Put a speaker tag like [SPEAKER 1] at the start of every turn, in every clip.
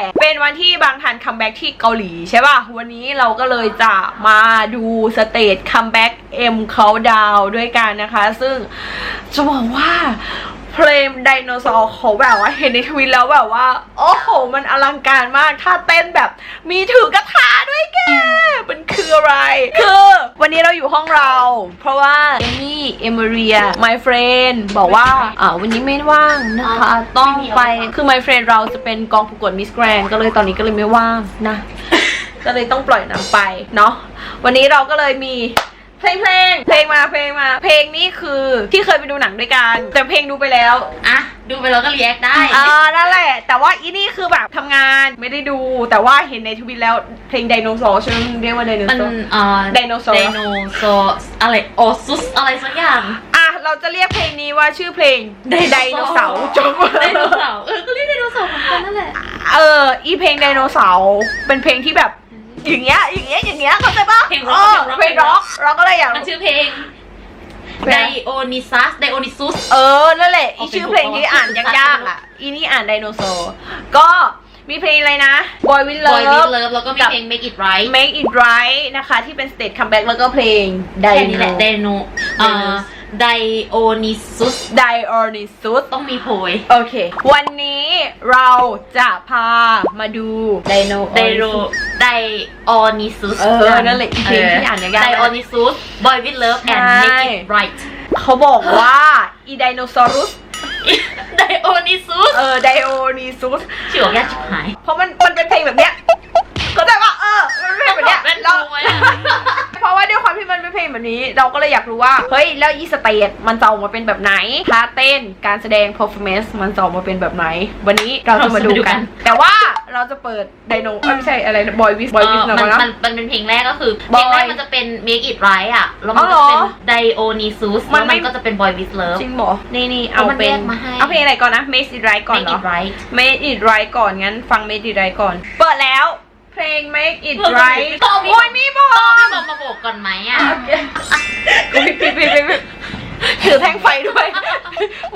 [SPEAKER 1] 8 เป็นวันที่บางทันคัมแบ็กที่เกาหลีใช่ป่ะ วันนี้เราก็เลยจะมาดูสเตจคัมแบ็กเอ็มเขาดาวด้วยกันนะคะ ซึ่งจะบอกว่า เพลงไดโนเสาร์เขาแบบว่าเห็นในทวิตแล้วแบบว่า โอ้โห มันอลังการมาก ถ้าเต้นแบบมีถือกระทาด้วยแก มันคืออะไร คือ วันนี้เราอยู่ห้องเรา เพราะว่าเอมี่เอมเรีย my friend บอกว่าอ่าวันนี้ไม่ว่างนะคะ ต้องไป คือ my friend เราจะเป็นกองประกวดมิสแกรนก็เลยตอนนี้ก็เลยไม่ว่างนะ ก็เลยต้องปล่อยนางไปเนาะ วันนี้เราก็เลยมี เพลงเพลงเพลงมาเพลงมา เพลงนี้คือที่เคยไปดูหนังด้วยกัน แต่เพลงดูไปแล้ว
[SPEAKER 2] อะดูไปแล้วก็รีแอคได้
[SPEAKER 1] อ่านั่นแหละ แต่ว่าอีนี่คือแบบทำงานไม่ได้ดู แต่ว่าเห็นในทวิตแล้วเพลงไดโนเสาร์ใช่ไหมเรียกว่าไดโน
[SPEAKER 2] มัน
[SPEAKER 1] เสาร์
[SPEAKER 2] เอ่อ
[SPEAKER 1] ไดโนเสาร์
[SPEAKER 2] ไดโนเสาร์อะไรออซุสอะไรสักอย่าง
[SPEAKER 1] อะเราจะเรียกเพลงนี้ว่าชื่อเพลงไดโนเสาร์จบ
[SPEAKER 2] ไดโนเสาร์เออก็เรียกไดโนเสาร์เหมือนกันนั่นแหละ
[SPEAKER 1] เอออีเพลงไดโนเสาร์เป็นเพลงที่แบบ อย่างเงี้ยอย่างเงี้ยอย่างเงี้ยเข้าใจปะ
[SPEAKER 2] เพลงร็อก
[SPEAKER 1] เออเพลงร็อกเราก็เลยอยาก
[SPEAKER 2] มันชื่อเพลงไดโอนิซัสไดโอนิซุส
[SPEAKER 1] เออ นั่นแหละอี
[SPEAKER 2] เอาไป
[SPEAKER 1] ชื่อเพลงที่อ่านยากๆอะ อีนี่อ่านไดโนเสาร์ก็มีเพลงอะไรนะ Boy With
[SPEAKER 2] บอยวิ
[SPEAKER 1] Love
[SPEAKER 2] เลิฟแล้วก็มี
[SPEAKER 1] กับ
[SPEAKER 2] เพลง Make It Right
[SPEAKER 1] Make It Right นะคะ ที่เป็น stage comeback แล้วก็เพลง
[SPEAKER 2] แค่นี้แหละไดโน เอ่อไดโอนิซุส
[SPEAKER 1] Dionysus
[SPEAKER 2] ต้องมีโพย
[SPEAKER 1] โอเค วันนี้เราจะพามาดูไดโน
[SPEAKER 2] ไดโรไดโอนิซุส
[SPEAKER 1] เออ นั่นแหละอีเพลงที่อ่านยากๆ
[SPEAKER 2] ไดโอนิซุส บอยวิเลิฟแอนด์
[SPEAKER 1] ใช่
[SPEAKER 2] Make It Right
[SPEAKER 1] เขาบอกว่าอีไดโนเสารุส
[SPEAKER 2] ไดโอนิซุส
[SPEAKER 1] เออ ไดโอนิซุส
[SPEAKER 2] ชื่อของยากชิบหาย
[SPEAKER 1] เพราะมันมันเป็นเพลงแบบเนี้ย เข้าใจปะเออมันเป็นเพลงแบบเนี้ย
[SPEAKER 2] ต้องบอกเล่น
[SPEAKER 1] เรา
[SPEAKER 2] ดูไหมอะ
[SPEAKER 1] เพราะว่าด้วยความที่มันเป็นเพลงแบบนี้ เราก็เลยอยากรู้ว่า เฮ้ย แล้วอีสเตจมันจะออกมาเป็นแบบไหนท่าเต้นการแสดง performance มันจะออกมาเป็นแบบไหน วันนี้เราจะมาดูกัน แต่ว่าเราจะเปิดไดโนเอ้ยไม่ใช่อะไรบอยวิสบอยวิส
[SPEAKER 2] เอ
[SPEAKER 1] นะ
[SPEAKER 2] อมัน
[SPEAKER 1] เนาะ
[SPEAKER 2] มันมันเป็นเพลงแรกก็คือ เพ
[SPEAKER 1] Boy
[SPEAKER 2] ลงแรกมันจะเป็น Make It Right อะ แล้วมัน
[SPEAKER 1] อ๋อ
[SPEAKER 2] ก็
[SPEAKER 1] เหรอ
[SPEAKER 2] จะเป็น Dionysus
[SPEAKER 1] มั
[SPEAKER 2] แล้
[SPEAKER 1] น
[SPEAKER 2] ว
[SPEAKER 1] ไม่
[SPEAKER 2] มันก็จะเป็น Boy with Love
[SPEAKER 1] จริงเหรอนี่นี่เอา
[SPEAKER 2] เอามัน
[SPEAKER 1] เป็น
[SPEAKER 2] แยกมาให้
[SPEAKER 1] เอาเพลงอะไรก่อนนะ Make It Right ก่อน
[SPEAKER 2] Make
[SPEAKER 1] เหรอ
[SPEAKER 2] It Right
[SPEAKER 1] Make It Right ก่อนงั้นฟัง Make It Right ก่อน เปิดแล้ว เพลง Make It
[SPEAKER 2] เออ
[SPEAKER 1] Right
[SPEAKER 2] ต่อมี
[SPEAKER 1] โอ้ยมีบอ
[SPEAKER 2] ต้อง
[SPEAKER 1] ล
[SPEAKER 2] พี่บอกมาโบกก่อนไหมอะ
[SPEAKER 1] กูปิดปิดปิดปิดปิดถือแท่งไฟด้วย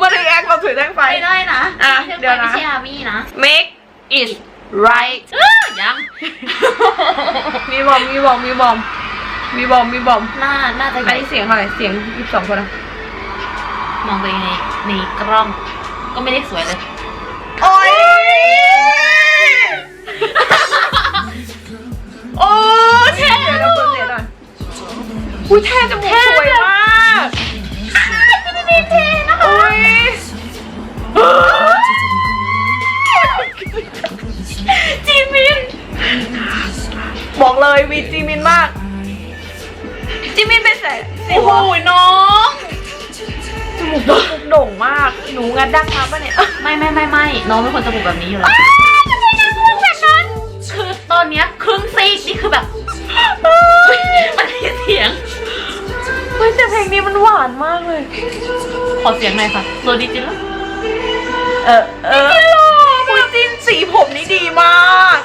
[SPEAKER 1] มารีแอคเราถือแท่งไฟ
[SPEAKER 2] ไม่ได้นะ
[SPEAKER 1] อะ
[SPEAKER 2] ไม่
[SPEAKER 1] เดี๋ยวนะ
[SPEAKER 2] ไม่ใช่อาร์มี่นะ
[SPEAKER 1] Make It Right
[SPEAKER 2] เอ้อยัง
[SPEAKER 1] มีบอมมีบอมมีบอมมีบอมมีบอม
[SPEAKER 2] น่า น่าจะ
[SPEAKER 1] อันนี้เสียงเท่าไหร่เสียงยี่สิบสองคนอะ
[SPEAKER 2] มองไปในในกล้อง ก็ไม่ได้สวยเลย
[SPEAKER 1] โอ้ย โอ้เท่เดี๋ยวเราเปิดเสียงหน่อยอุ้ยเท่จมูกสวยมากเท่นะคะโอ้ย
[SPEAKER 2] จีมิน
[SPEAKER 1] บอกเลยวีจีมินมากจิมินเป็นแสนสิ
[SPEAKER 2] โอ้โห
[SPEAKER 1] วะ
[SPEAKER 2] น้อง
[SPEAKER 1] จมูกโด่งมาก หนูงัดดั้งมาปะเนี่ย
[SPEAKER 2] ไม่ไม่ไม่ไม่น้องเป็นคนจมูกแบบนี้อยู่แล้ว ซีกนี่คือแบบ มันมีเสียง
[SPEAKER 1] เฮ้ยแต่เพลงนี้มันหวานมากเลย
[SPEAKER 2] ขอเสียงหน่อยค่ะโซดิจิล
[SPEAKER 1] เออเออคุยจินสีผมนี่ดีมาก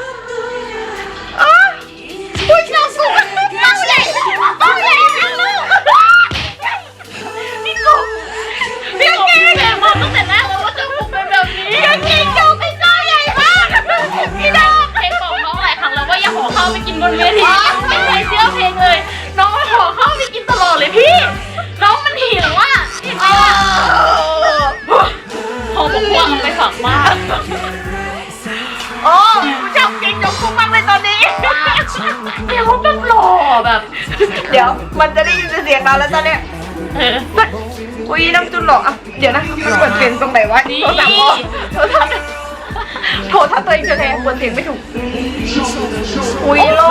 [SPEAKER 2] นบน
[SPEAKER 1] เว
[SPEAKER 2] ทีไม่เคยเชื่อเพลงเลย น้องมาขอข้าวไปกินตลอดเลยพี่ น้องมันหิวอะจริงๆอะพอบอกว่าเอาไปฝากมาก
[SPEAKER 1] โอ้กูชอบเกงโจมคุ้มมากเลยตอนนี้
[SPEAKER 2] เดี๋ยวเขาแบบหล่อแบบ
[SPEAKER 1] เดี๋ยวมันจะได้ยินเสียงเราแล้วตอนเนี้ย
[SPEAKER 2] เออ
[SPEAKER 1] อุ้ยน้ำจุนหรออะเดี๋ยวนะมันเปิดเสียงตรงไหนวะ
[SPEAKER 2] นี่
[SPEAKER 1] โทรศัพท์พ่อโทรศัพท์ โทรศัพท์ตัวเองจะแทนเปิดเสียงไม่ถูก อุ้ยโล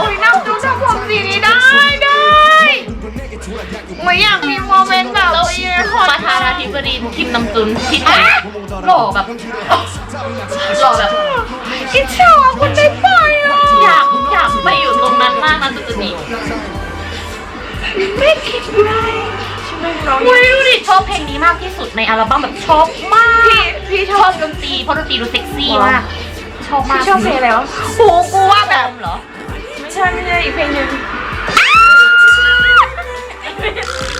[SPEAKER 1] อุ้ยน้ำจุนทำผมสีนี้ได้ได้ไม่อยากมีโมเมนต์แบบ
[SPEAKER 2] แล้ว
[SPEAKER 1] เอียร์คอ
[SPEAKER 2] ประธานาธิบดีคิมนำจุนที่ไหนหล่อแบบหล่อแบบ
[SPEAKER 1] อิจฉาคนได้ไปอะ
[SPEAKER 2] อยากอยากไปอยู่ตรงนั้นมากนะจุดนี้
[SPEAKER 1] ไม่คิดไร ใช่ไหมน้อง
[SPEAKER 2] อุ้ยดูดิชอบเพลงนี้มากที่สุดในอัลบั้มแบบชอบมาก
[SPEAKER 1] พี่พี่ช
[SPEAKER 2] ช
[SPEAKER 1] อ
[SPEAKER 2] อ
[SPEAKER 1] บบ
[SPEAKER 2] ดนตรีเพราะดนตรีดูเซ็กซี่มาก ชอบ
[SPEAKER 1] พี่
[SPEAKER 2] มาก
[SPEAKER 1] ชอบเพลงอะไรวะโหกูว่าแบบ
[SPEAKER 2] เหรอ
[SPEAKER 1] ไม่ใช่ไม่ใช่อีกเพลงหนึ่ง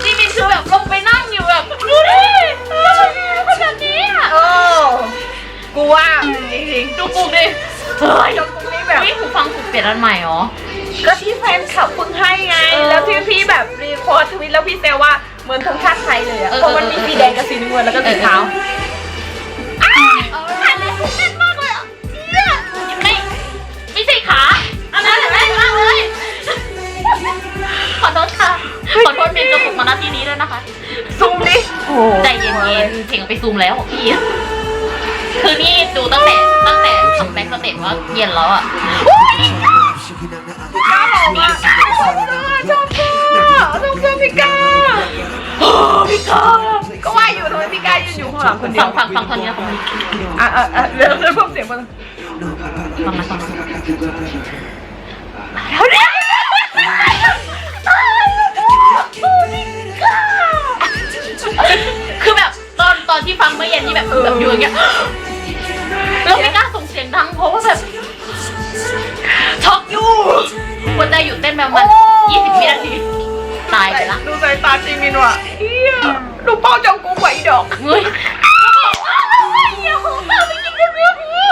[SPEAKER 2] จีมินคือแบบลงไปนั่งอยู่แบบดูดิทำไมเป็นแบบนี้อะ
[SPEAKER 1] โอ้กูว่าจริง
[SPEAKER 2] ดูปุกดิเฮ้ย
[SPEAKER 1] จงกุ๊กนี่แบบ
[SPEAKER 2] นี่หูฟังถูกเปลี่ยนอันใหม่เหรอ
[SPEAKER 1] ก็ที่แฟนคลับเพิ่งให้ไง
[SPEAKER 2] เออ
[SPEAKER 1] แล้วที่พี่แบบรีโพสต์ทวิตแล้วพี่เซลว่า เหมือนธงชาติไทยเลยอะ
[SPEAKER 2] เออ
[SPEAKER 1] เพราะมันมีสีแดงกับสีน้ำเงินแล้วก็สีขาว
[SPEAKER 2] อันนี้ถูกเต้นมากเลยอะเนี่ยไม่ไม่ใช่ขาอันนั้นแรงมากเลย ขอโทษค่ะ ขอโทษเมนกระปุกมาณที่นี้ด้วยนะคะ
[SPEAKER 1] ซูมดิโอ้
[SPEAKER 2] ใจเย็นๆเพลงเอาไปซูมแล้วพี่คือนี่ดูตั้งแต่ตั้งแต่คัมแบ็กสเตจว่าเย็นแล้วอะ
[SPEAKER 1] กล้าบอกว่าชอบเสื้อชอบเสื้อชอบเสื้อพี่ก้าโอ้ พี่ก้าก็ว่าอยู่ทำไมพี่ก้ายืนอยู่ข้างหลังคนเดีย
[SPEAKER 2] ฟั
[SPEAKER 1] ว
[SPEAKER 2] งฟังฟังคนนี้นะฟังคนนี้
[SPEAKER 1] อะอะอะเดี๋ยวเดี๋ยวเพิ่มเสียงมา
[SPEAKER 2] ฟังนะฟังนะ
[SPEAKER 1] แล้วเนี่ย
[SPEAKER 2] คือแบบตอนตอนที่ฟังเมื่อเย็นที่แบบคือแบบอยู่อย่างเงี้ยแล้วไม่กล้าส่งเสียงดังเพราะว่าแบบช็อกอยู่หัวใจหยุดเต้นแบบมัน20วินาที ตายไปละ
[SPEAKER 1] ดูสายตาจีมินว่ะเฮียดูเป้าจองกูไหวดอก
[SPEAKER 2] เฮ้ยอย่าหูตาไปกินกันเรื่องนี้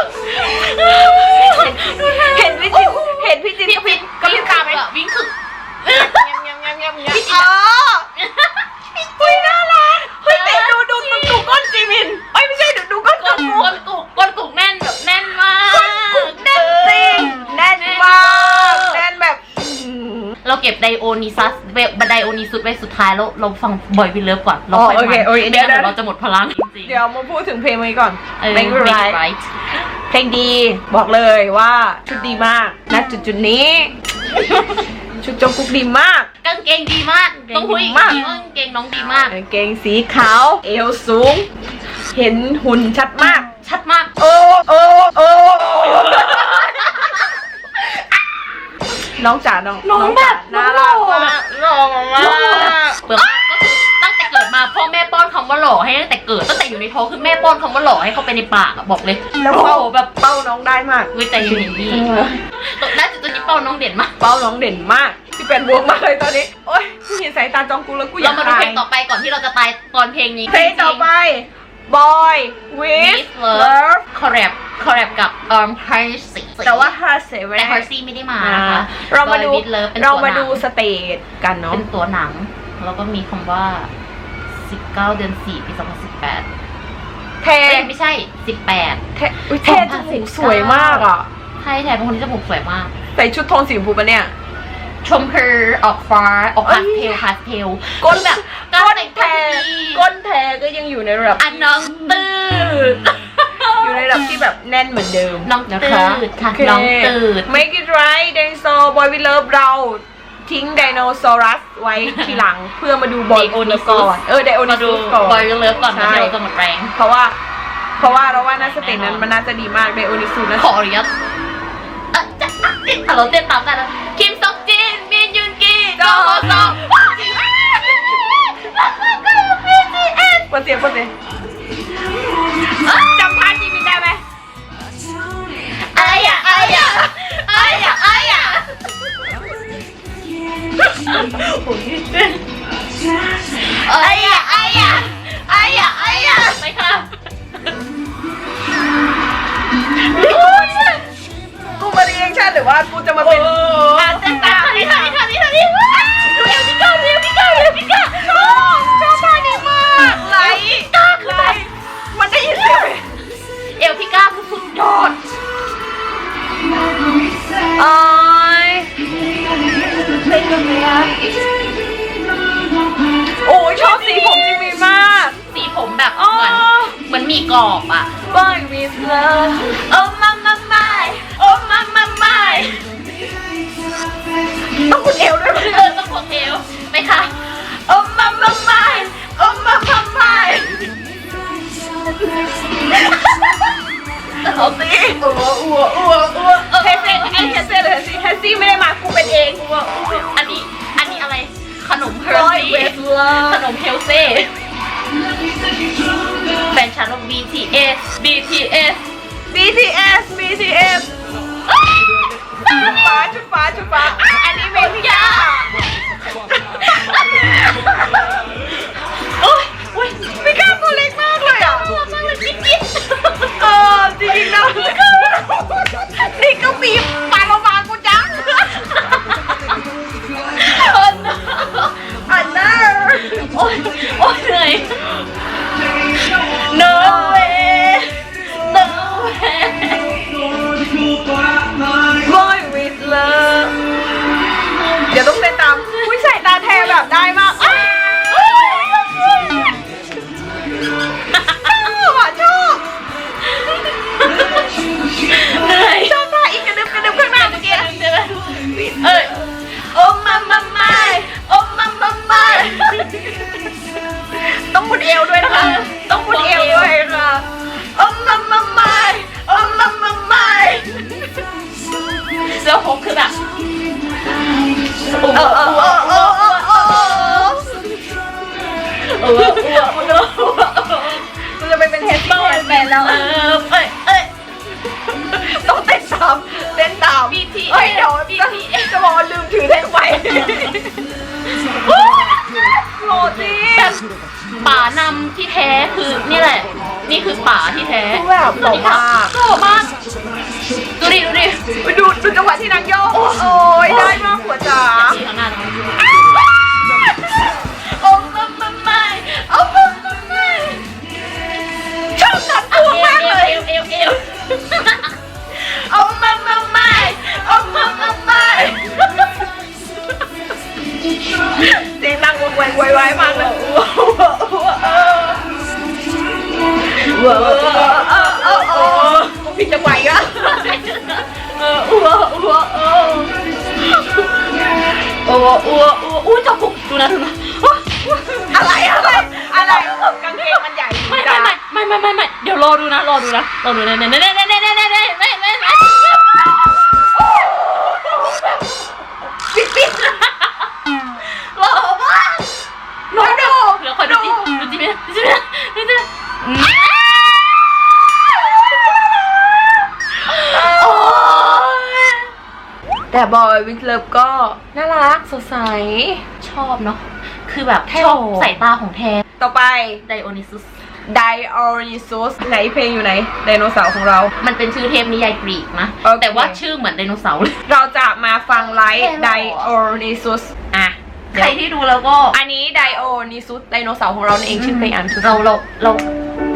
[SPEAKER 1] เห็นพี่จินเห็นพี่จิน
[SPEAKER 2] พี่
[SPEAKER 1] กับพี่
[SPEAKER 2] พี่
[SPEAKER 1] กับพี่ตาไหม
[SPEAKER 2] อะวิ่งคือ
[SPEAKER 1] เงียบเงียบเงียบเงียบอ๋ออุ้ยน่ารักเฮ้ยแต่ดูดูดูดูก้นจีมินเอ้ยไม่ใช่ดูดูก้นจ
[SPEAKER 2] ก้
[SPEAKER 1] อนงกู
[SPEAKER 2] ก้นกุกก้นกุกแน่นแบบแน่นมาก
[SPEAKER 1] แน่นจริงแน่นมากแน่นแบบ
[SPEAKER 2] เราเก็บไดโอนิซัส ไดโอนิซุสไว้สุดท้ายแล้วเราฟังบอยวิลเลิฟก่อนเราค่อย
[SPEAKER 1] โอเค
[SPEAKER 2] มัน
[SPEAKER 1] โอเค
[SPEAKER 2] ไม่
[SPEAKER 1] เดี๋ยว
[SPEAKER 2] งั้น
[SPEAKER 1] เดี๋ยว
[SPEAKER 2] เราจะหมดพลังจริงๆ
[SPEAKER 1] เดี๋ยวมาพูดถึงเพลงนี้ก่อน
[SPEAKER 2] เออ
[SPEAKER 1] Make It
[SPEAKER 2] Make It
[SPEAKER 1] Right
[SPEAKER 2] Right
[SPEAKER 1] เพลงดีบอกเลยว่าชุดดีมากณจุดจุดๆนี้ ชุดจงกุกดีมาก
[SPEAKER 2] กางเกงดีมาก ต้องพูดอีก
[SPEAKER 1] มาก
[SPEAKER 2] ทีว่ากางเกงน้องดีมาก
[SPEAKER 1] กางเกงสีขาว เอวสูง เห็นหุ่นชัดมาก
[SPEAKER 2] ชัดมาก
[SPEAKER 1] โอ้โอ้โอ้ น้องจ๋าน้อง
[SPEAKER 2] น้องแบบ
[SPEAKER 1] จ๋าน่ารักมากหล่อมาก
[SPEAKER 2] เปิดมาก็คือตั้งแต่เกิดมาพ่อแม่ป้อนคำว่าหล่อให้ตั้งแต่เกิดตั้งแต่อยู่ในท้องคือแม่ป้อนคำว่าหล่อให้เข้าไปในปากอะบอกเลย
[SPEAKER 1] แล้ว
[SPEAKER 2] โอ้
[SPEAKER 1] เป้า
[SPEAKER 2] โหแบบ
[SPEAKER 1] เป้าน้องได้มาก
[SPEAKER 2] วิจัยอยู่อย่างนี้ตัวน่าจะตัวนี้เป้าน้องเด่นมาก
[SPEAKER 1] เป้าน้องเด่นมากที่เป็นบวกมากเลยตอนนี้โอ๊ยกูเห็นสายตาจองกูแล้วกูอยา
[SPEAKER 2] เรา
[SPEAKER 1] ก
[SPEAKER 2] มาดู
[SPEAKER 1] ตา
[SPEAKER 2] เพ
[SPEAKER 1] ย
[SPEAKER 2] ลงต่อไปก่อนที่เราจะตายตอนเพลงนี้
[SPEAKER 1] เพลงต่อไป Boy with
[SPEAKER 2] With Love
[SPEAKER 1] Love
[SPEAKER 2] คอร์แรปคอร์แรปกับ um h a r s y
[SPEAKER 1] แต่ว่า h a r s e
[SPEAKER 2] แต่ h a r s y ไม่ได้มานะคะ
[SPEAKER 1] เรามาดู
[SPEAKER 2] Boy with Love เป็น
[SPEAKER 1] เรา
[SPEAKER 2] ตัวห
[SPEAKER 1] มา
[SPEAKER 2] นั
[SPEAKER 1] ดู
[SPEAKER 2] ง
[SPEAKER 1] สเตจกันเนาะ
[SPEAKER 2] เป็นตัวหนัง แล้วก็มีคำว่า 19 เดือน 4 ปี 2018
[SPEAKER 1] เท
[SPEAKER 2] เอ้ยไม่ใช่ 18
[SPEAKER 1] เทอุ๊ยเทจมูกสวยมากอะ
[SPEAKER 2] ใช่แทนเป็นคนที่จมูกสวยมาก
[SPEAKER 1] ใส่ชุดโทนสีชมพูปะเนี่ย
[SPEAKER 2] ชมคือออกฟ้าออก
[SPEAKER 1] เอ้
[SPEAKER 2] พายสเทลพาสเทล
[SPEAKER 1] ก้น
[SPEAKER 2] แบบ กา
[SPEAKER 1] ก้
[SPEAKER 2] ร
[SPEAKER 1] น
[SPEAKER 2] แต่ง
[SPEAKER 1] แท
[SPEAKER 2] ตัวดี
[SPEAKER 1] ก้นแทก็ยังอยู่ในระดับ
[SPEAKER 2] อันน้องตืด
[SPEAKER 1] อยู่ในระดับที่แบบแน่นเหมือนเดิม
[SPEAKER 2] น้อง
[SPEAKER 1] นะคะ
[SPEAKER 2] ตืดค่ะ
[SPEAKER 1] โเน้
[SPEAKER 2] องตืด
[SPEAKER 1] Make it right Dinosaur Boy We Love เรา ทิ้งไดโนเสารัสไว้ทีหลัง เพื่อมาดูบอย
[SPEAKER 2] Dionusos
[SPEAKER 1] ก่อน เออไดโอนิ
[SPEAKER 2] มาดู
[SPEAKER 1] ซูสก่อน
[SPEAKER 2] บอยเลิฟก่อน
[SPEAKER 1] ใช่
[SPEAKER 2] นะเดี๋ยวเราจะหมดแรง
[SPEAKER 1] เพราะว่า เพราะว่าเราว่าน่าสเตจนั้นมันน่าจะดีมากไดโอนิซูนะ
[SPEAKER 2] ขออนุญาตอะจะอะอะเราเต้นตามได้แล้วคิมซอกจิ ก
[SPEAKER 1] รอบอะ Boy with love
[SPEAKER 2] โอ้มามาไม่โอ้มามาไม่
[SPEAKER 1] ต้องคุณเอวด้วย
[SPEAKER 2] เออต้องพวกเอวไหมคะโอ้มามาไม่โอ้มามาไม่เอาสิ
[SPEAKER 1] อัวอัวอัวอัวเฮเซ่ไอเฮเซ่หรือเฮซี่เฮซี่ไม่ได้มากูเป็นเองอัวอั
[SPEAKER 2] นนี้ อันนี้อะไร ขนมเฮอร์
[SPEAKER 1] Boy
[SPEAKER 2] ซี่ขนมเฮลเซ่ ฉันว่า BTS BTS
[SPEAKER 1] BTS BTS ชุดฟ้าชุดฟ้าชุดฟ้าอันนี้เป็นยา
[SPEAKER 2] โอ้ยโอ้
[SPEAKER 1] ม่ก้าวตัเล็กมากเลยเออ
[SPEAKER 2] จริงๆนะนี่ก็บีบปา
[SPEAKER 1] โลมากูจังอันน่าโอ้โอ้ยเหนื่อย no
[SPEAKER 2] way
[SPEAKER 1] no way boy with love เดี๋ยวต้อ
[SPEAKER 2] ง
[SPEAKER 1] เต้นตามผู้ยใส่ตาแทแบบได้มา
[SPEAKER 2] ก เอออ้วกมันก็ต้องอ้วกมันจะไปเป็นเฮ
[SPEAKER 1] สเบิร์นแมน
[SPEAKER 2] แล้วเออเอ้ยเอ้ย
[SPEAKER 1] ต้องเต้นตามเต้นตาม BTS เอ้ยเดี๋ยวจะ
[SPEAKER 2] จะบอกว่าลืมถือเทปไว้โหลดดิแบบ
[SPEAKER 1] ป่านำที่แท้คือนี่แหละ
[SPEAKER 2] นี่คือป่าที่แท้คือแบบหล่อมากหล่อมากดูดิ
[SPEAKER 1] ดูดิไปดูดูจังหวะที่นางโยกโอ้ยได้มากหัวจ๋าข้างหน้าตร
[SPEAKER 2] ง อออ้วอ้วเออโอ้อ้วอ้วอู้จับปุกดูนะดูนะ
[SPEAKER 1] อะไรอะไรอะไรกางเกงมันใหญ่
[SPEAKER 2] ไม่ไม่ไม่ไม่ไม่ไม่ไม่เดี๋ยวรอดูนะรอดูนะรอดูเน่เน่เน่เน่เแต่
[SPEAKER 1] บอยวิกเลิฟก็น่ารักสดใส
[SPEAKER 2] ชอบเนาะคือแบบ
[SPEAKER 1] แท้
[SPEAKER 2] ชอบ
[SPEAKER 1] โห
[SPEAKER 2] สายตาของแทน
[SPEAKER 1] ต่อไป
[SPEAKER 2] ไดโอนิซุส
[SPEAKER 1] ไดออริซุสไหนเพลงอยู่ไหน ไดโนเสาร์ของเรา
[SPEAKER 2] มันเป็นชื่อเทพนิยายกรีกนะ
[SPEAKER 1] โอเค
[SPEAKER 2] แต่ว่าชื่อเหมือนไดโนเสาร์เลย
[SPEAKER 1] เราจะมาฟังไลฟ์
[SPEAKER 2] แค่หรอ
[SPEAKER 1] ไดออริซุสอะ
[SPEAKER 2] ใครที่ดูแล้วก็
[SPEAKER 1] อันนี้ไดโอนิซุสไดโนเสาร์ของเรานั่นเองชื่อเพลงอันคือ
[SPEAKER 2] เราเราเรา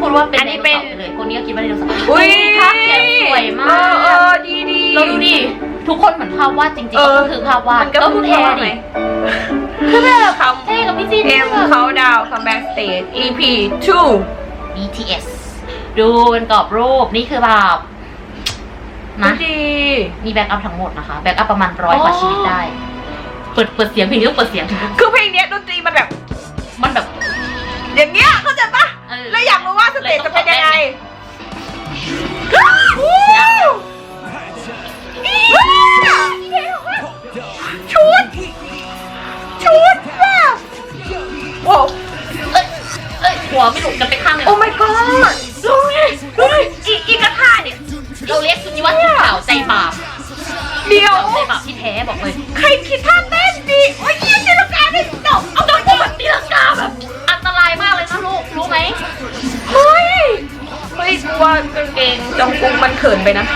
[SPEAKER 2] พูดว่าเป็น
[SPEAKER 1] อันนี้เป็น
[SPEAKER 2] ไดโสาร์เลยคนนี้ก็คิดว่าไดโนเสาร์
[SPEAKER 1] อุ้ย
[SPEAKER 2] ภาพเขียนสวยมา
[SPEAKER 1] เออเอกอดีดี
[SPEAKER 2] เราดูดิ ทุกคนเหมือนภาพวาดจริงๆ
[SPEAKER 1] เออ
[SPEAKER 2] ก็คือภาพวาด
[SPEAKER 1] มันก็
[SPEAKER 2] ก็
[SPEAKER 1] คื
[SPEAKER 2] คืออ
[SPEAKER 1] แท้
[SPEAKER 2] แท้
[SPEAKER 1] ดิ
[SPEAKER 2] ดิคือแบบ
[SPEAKER 1] คำ
[SPEAKER 2] เท่กับพี่จีน
[SPEAKER 1] เอ็ม
[SPEAKER 2] แบบ
[SPEAKER 1] เขาดาวคัมแบ็กสเตจ EP 2
[SPEAKER 2] BTS ดูเป็นกรอบรูปนี่คือแบบ
[SPEAKER 1] นะ
[SPEAKER 2] นะ
[SPEAKER 1] ดี
[SPEAKER 2] มีแบ็กอัพทั้งหมดนะคะ แบ็กอัพประมาณร้อย
[SPEAKER 1] อ๋อ
[SPEAKER 2] กว่าชีวิตได้ เปิดเปิดเสียงเพลงนี้ต้องเปิดเสียง
[SPEAKER 1] คือเพลงเนี้ยดนตรีมันแบบ
[SPEAKER 2] มันแบบ
[SPEAKER 1] อย่างเงี้ยเข้าใจปะ
[SPEAKER 2] เออ
[SPEAKER 1] แล้วอยากรู้ว่าสเตจจะเป็นยังไง ชุด ชุดแบบโอ้
[SPEAKER 2] เอ้ยเอ้ยหัวไม่หลุดกันไปข้างเลย
[SPEAKER 1] โอ้ my god
[SPEAKER 2] ดูดิดูดิอีอีกระท่าเนี่ยเราเรียกชุดนี้ว่าชุดขาวใจบาป
[SPEAKER 1] เดี๋ยว
[SPEAKER 2] ขาวใจบาปที่แท้บอกเลย
[SPEAKER 1] ใครคิดท่าเต้นดีโอ้ยเยี่ยมจินตนาการได้จบ
[SPEAKER 2] เอาโดนแบบตีลังกาแบบอันตรายมากเลยนะลูกรู้ไหม
[SPEAKER 1] เฮ้ยเฮ้ยกูว่ากางเกงจงกุงมันเขินไปนะ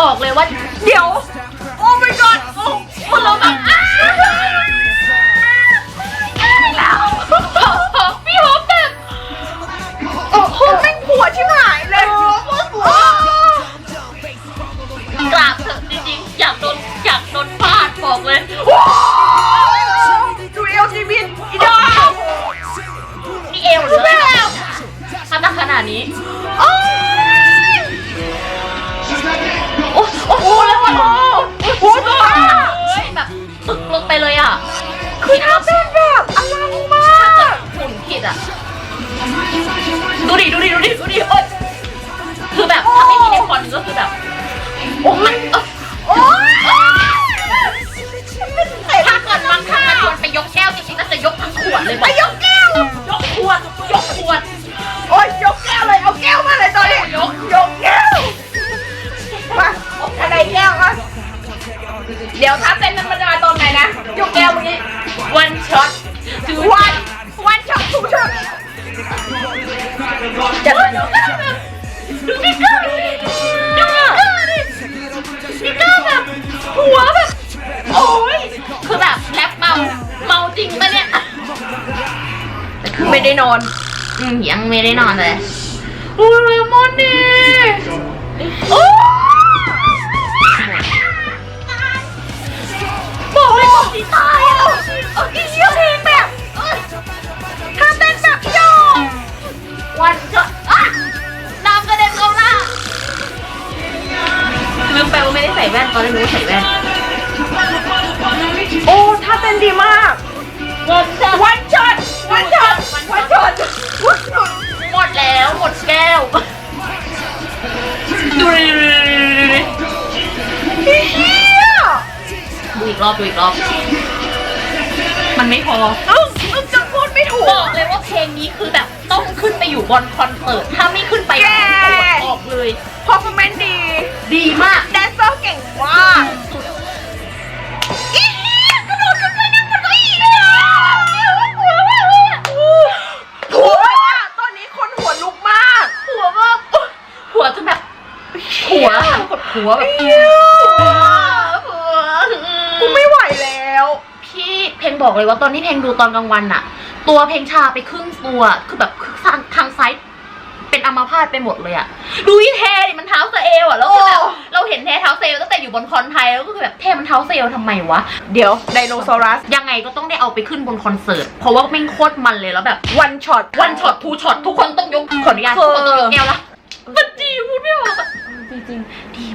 [SPEAKER 2] บอกเลย
[SPEAKER 1] ว่าเดี๋ยว โอ้ my god โอ้
[SPEAKER 2] คนเราแบบ ดอะ ดูดิ ดูดิ ดูดิ ดูดิโอ๊ยคือแบบถ้าไม่มีในคอนก็คือแบบ โอ้มันเออ
[SPEAKER 1] โอ้ย
[SPEAKER 2] ถ้าเกิดบางครั้งมันชวนไปยกแก้วจริงๆก็จะยกทั้งขวดเลยบ
[SPEAKER 1] ไป
[SPEAKER 2] อก
[SPEAKER 1] ยกแก้ว
[SPEAKER 2] ยกขวด ยกขวด
[SPEAKER 1] โอ้ยยกแก้วเลย เอาแก้วมาเลยตอนนี้
[SPEAKER 2] ยก
[SPEAKER 1] ยกแก้ว มาอะไรแก้ววะเดี๋ยวท่าเต้นนั้นมันจะมาตอนไหนนะ ยกแก้วเมื่อกี้ ไม่ได้นอน
[SPEAKER 2] อืมยังไม่ได้นอนเลยโอ้ยเลมอนนี่โอ้
[SPEAKER 1] บอกเลยบอกสีตายอะโอ้ยเยี่ยเพลงแบบท่าเต้นแบบโยก
[SPEAKER 2] วันจะอะน้ำกระเด็นเข้าหน้าลืมไปว่าไม่ได้ใส่แว่นตอนแรกนึกว่าใส่แว่น
[SPEAKER 1] โอ้ท่าเต้นดีมาก
[SPEAKER 2] วันจะ
[SPEAKER 1] วันช็อตวันช็อตวันช็อต วันช็อต
[SPEAKER 2] หมดแล้วหมดแก้วดูดิดูดูอีกรอบดูอีกรอบ มันไม่พอ
[SPEAKER 1] อึ้งอึ้งจะพูดไม่ถูก
[SPEAKER 2] บอกเลยว่าเพลงนี้คือแบบต้องขึ้นไปอยู่บนคอนเสิร์ตถ้าไม่ขึ้นไป
[SPEAKER 1] แก
[SPEAKER 2] ออกเลย
[SPEAKER 1] พอฟอร์แมนดี
[SPEAKER 2] ดีมาก
[SPEAKER 1] แดนเซอร์เก่งมาก กดหัว
[SPEAKER 2] แบบ
[SPEAKER 1] เหี้ย
[SPEAKER 2] หัว
[SPEAKER 1] กูไม่ไหวแล้ว
[SPEAKER 2] พี่เพลงบอกเลยว่าตอนที่เพลงดูตอนกลางวันอะตัวเพลงชาไปครึ่งตัวคือแบบทางทางซ้ายเป็นอัมพาตไปหมดเลยอะดูอีเทดิมันเท้าเซเอลอะแล้วคือแบบ
[SPEAKER 1] โอ้
[SPEAKER 2] เราเห็นเทเท้าเซลตั้งแต่อยู่บนคอนไทยแล้วก็คือแบบเทมันเท้าเซลทำไมวะ
[SPEAKER 1] เดี๋ยวไดโนเสารัส
[SPEAKER 2] ยังไงก็ต้องได้เอาไปขึ้นบนคอนเสิร์ต เพราะว่าแม่งโคตรมันเลยแล้วแบบ
[SPEAKER 1] วันช็อต
[SPEAKER 2] วันช็อตทูช็อตทุกคนต้องยกขออนุญาตทุกคนต้องยกแก้วละมันดีพูดไม่ออกอะ
[SPEAKER 1] จริง
[SPEAKER 2] ดี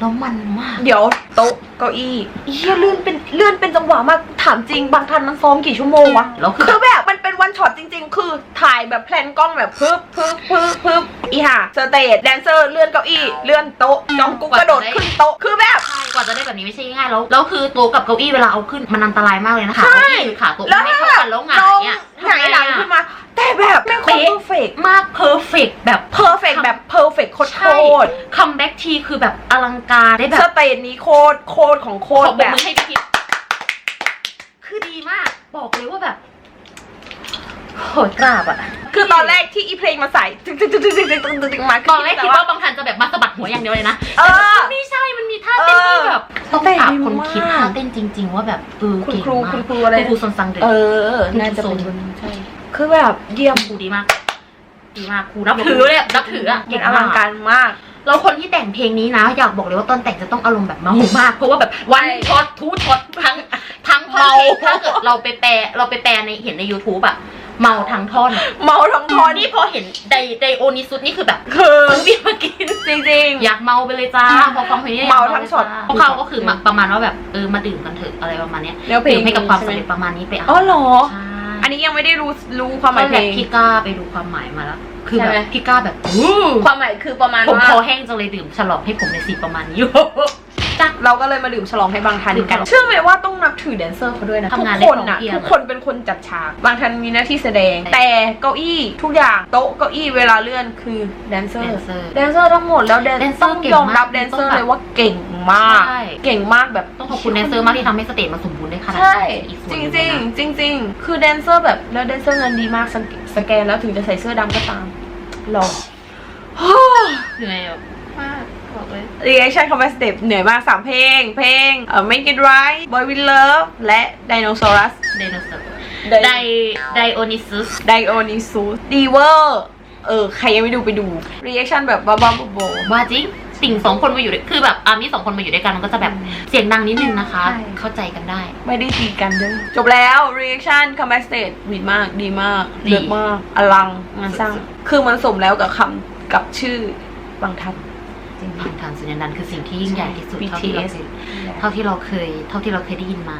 [SPEAKER 2] แล้วมันมาก
[SPEAKER 1] เดี๋ยวโต๊ะ เก้าอี้เฮียเลื่อนเป็นเลื่อนเป็นจังหวะมากถามจริง บางทันมันซ้อมกี่ชั่วโมงวะ
[SPEAKER 2] แล้วคือ
[SPEAKER 1] คือแบบมันเป็นวันช็อตจริง ๆ คือถ่ายแบบแพลนกล้องแบบพึบพึบพึบพึบอีห่าสเตจแดนเซอร์เลื่อนเก้าอี้เลื่อนโต๊ะจองกุ๊กกระโดดขึ้นโต๊ะคือแบบ
[SPEAKER 2] ใช่กว่าจะได้แบบนี้ไม่ใช่ง่ายๆแล้วแล้วคือโต๊ะกับเก้าอี้เวลาเอาขึ้นมันอันตรายมากเลยนะคะ
[SPEAKER 1] ใช่
[SPEAKER 2] เก้าอี้คือขาโต๊ะ
[SPEAKER 1] แล้ว
[SPEAKER 2] ไม่
[SPEAKER 1] ถ้า
[SPEAKER 2] เท่า
[SPEAKER 1] แบบ
[SPEAKER 2] กันแล้วหงา
[SPEAKER 1] ล
[SPEAKER 2] ย
[SPEAKER 1] ง
[SPEAKER 2] อะ
[SPEAKER 1] หงายหลังขึ้นมาแต่แบบไม่งโคตรเพอร์เฟก
[SPEAKER 2] มากเพอร์เฟกแบบ
[SPEAKER 1] เพอร์เฟกแบบเพอร์เฟกโคตร
[SPEAKER 2] ใช่
[SPEAKER 1] โคตร
[SPEAKER 2] คัมแบ็กทีคือแบบอลังการได้แบ
[SPEAKER 1] ส
[SPEAKER 2] บ
[SPEAKER 1] เตจนี้โคตรโคตตรของโคตรแบบ
[SPEAKER 2] ให้พี่คิด คือดีมาก บอกเลยว่าแบบโหดกราบอะ
[SPEAKER 1] คือตอนแรกที่อีเพลงมาใส่จึ๊งจึ๊งจึ๊งจึ๊งจึ๊งจึ๊งจึ๊งมา
[SPEAKER 2] ตอนแรกคิดว่าบางทันจะแบบมาสะบัดหัวอย่างเดียวเลยนะ
[SPEAKER 1] เออ
[SPEAKER 2] ไม่ใช่มันมีท่าเต้นที่แบบต้องถามคนคิดท่าเต้นจริง ๆ ว่าแบบเออ
[SPEAKER 1] คุณครูคุณครูอะไร
[SPEAKER 2] คุณครูสนสังเด็ก
[SPEAKER 1] เออน่าจะเป็นใช่คือแบบเยี่ยม
[SPEAKER 2] ครูดีมาก ดีมากครูรับถือเลยรับถืออะ
[SPEAKER 1] เก่งอลังการมาก
[SPEAKER 2] แล้วคนที่แต่งเพลงนี้นะ อยากบอกเลยว่าตอนแต่งจะต้องอารมณ์แบบเมามาก เพราะว่าแบบวัน
[SPEAKER 1] ใช่
[SPEAKER 2] ช็อตทูช็อตทั้งทั้งท่อนเพลงถ้าเกิดเราไปแปลเราไปแปลในเห็นใน YouTube อะเมาทั้งท่อน
[SPEAKER 1] เมาทั้งทอน
[SPEAKER 2] นี่พอเห็นไดไดโอนิซุดนี่คือแบบ
[SPEAKER 1] คือ
[SPEAKER 2] ซื้อเบียร์มากิน
[SPEAKER 1] จริง
[SPEAKER 2] อยากเมาไปเลยจ้าพอฟังเพลงนี้
[SPEAKER 1] เมาทั้งช็อต
[SPEAKER 2] พวกเขาก็คือมาประมาณว่าแบบเออมาดื่มกันเถอะอะไรประมาณเนี้ย
[SPEAKER 1] แนวเพลง
[SPEAKER 2] ดื่มให้กับความ
[SPEAKER 1] ใช่
[SPEAKER 2] สำ
[SPEAKER 1] ไหม
[SPEAKER 2] เร็จประมาณนี้ไป
[SPEAKER 1] ๆ
[SPEAKER 2] เอา
[SPEAKER 1] อ๋อเหรอ
[SPEAKER 2] ใช่
[SPEAKER 1] อั นนี้ยังไม่ได้รู้รู้ความหมายเพ
[SPEAKER 2] แบ
[SPEAKER 1] ล
[SPEAKER 2] บ
[SPEAKER 1] ง
[SPEAKER 2] พี่ก้าไปดูความหมายมาแล้ว คือแบ
[SPEAKER 1] ใช่
[SPEAKER 2] บ
[SPEAKER 1] ไหม
[SPEAKER 2] พี่ก้าแบบอู้
[SPEAKER 1] ความหมายคือประมาณ
[SPEAKER 2] ผม
[SPEAKER 1] ว่า
[SPEAKER 2] คอแห้งจังเลยดื่มฉลองให้ผมในสีประมาณนี้ จ้ะ
[SPEAKER 1] เราก็เลยมาดื่มฉลองให้บางทัน
[SPEAKER 2] ดื่ม
[SPEAKER 1] กัน
[SPEAKER 2] ฉลอง
[SPEAKER 1] เชื่อไหมว่าต้องนับถือแดนเซอร์เขาด้วยนะ
[SPEAKER 2] ทำงาน
[SPEAKER 1] ทุกคน
[SPEAKER 2] ได้
[SPEAKER 1] น่ะ
[SPEAKER 2] พร้อมเพรียง
[SPEAKER 1] ทุกคนเป็นคนจัดฉากบางทันมีหน้าที่แสดง แต่เก้าอี้ทุกอย่างโต๊ะเก้าอี้เวลาเลื่อนคือแดนเซอร์
[SPEAKER 2] แดนเซอร์
[SPEAKER 1] แดนเซอร์ทั้งหมดแล้วแดน
[SPEAKER 2] แดนเซอร์
[SPEAKER 1] ต้อง
[SPEAKER 2] เก่ง
[SPEAKER 1] ยอมรับ
[SPEAKER 2] มาก
[SPEAKER 1] แดนเซอร์
[SPEAKER 2] ต้องแบบ
[SPEAKER 1] เลยว่าเก่งมาก
[SPEAKER 2] ใช่
[SPEAKER 1] เก่งมากแบบ
[SPEAKER 2] ต้องขอบคุณแดนเซอร์มากที่ทำให้สเตจมันสมบูรณ์ได้ขนาด
[SPEAKER 1] ใช่
[SPEAKER 2] นี้อีกส่วน
[SPEAKER 1] จ
[SPEAKER 2] ห
[SPEAKER 1] ริ
[SPEAKER 2] นึ่
[SPEAKER 1] ง
[SPEAKER 2] ง
[SPEAKER 1] จริง
[SPEAKER 2] เลยนะ
[SPEAKER 1] จริงจริงๆคือแดนเซอร์แบบแล้วแดนเซอร์เงินดีมากสแกสแกนแล้วถึงจะใส่เสื้อดำก็ตามหล่อ
[SPEAKER 2] เหนื่อยแบบมาก บอกเลย
[SPEAKER 1] รีแอคชั่นคอมแบสเต็ปเหนื่อยมากสามเพลง เพลงเอ่อ Make It Right Boy With Love และ Dinosaurus
[SPEAKER 2] ไดโนเสาร์
[SPEAKER 1] ได
[SPEAKER 2] ไดไดโอนิซุส
[SPEAKER 1] Dionysus Diver เออ ใครยังไม่ดูไปดูรีแอคชั่นแบบบ้าๆบอ
[SPEAKER 2] ว่าจริงติ่งสองคนมาอยู่ด้วยคือแบบอามีสองคนมาอยู่ด้วยกันมันก็จะแบบเสียงดังนิดนึงนะคะ
[SPEAKER 1] ใช่
[SPEAKER 2] เข้าใจกันได้
[SPEAKER 1] ๆไม่ได้ตีกันด้วย จบแล้วรีแอคชั่นคอมแบสเต็ปดีมาก ดีมาก
[SPEAKER 2] ดี
[SPEAKER 1] เลิศมาก อลังงานสร้าง คือมันสมแล้วกับคำกับชื่อบางทัน
[SPEAKER 2] จริงๆการสัญญานั้นคือสิ่งที่ยิ่งใหญ่ที่สุดเท่าที่เราเเท่าที่เราเคยเท่าที่เราเคยได้ยินมา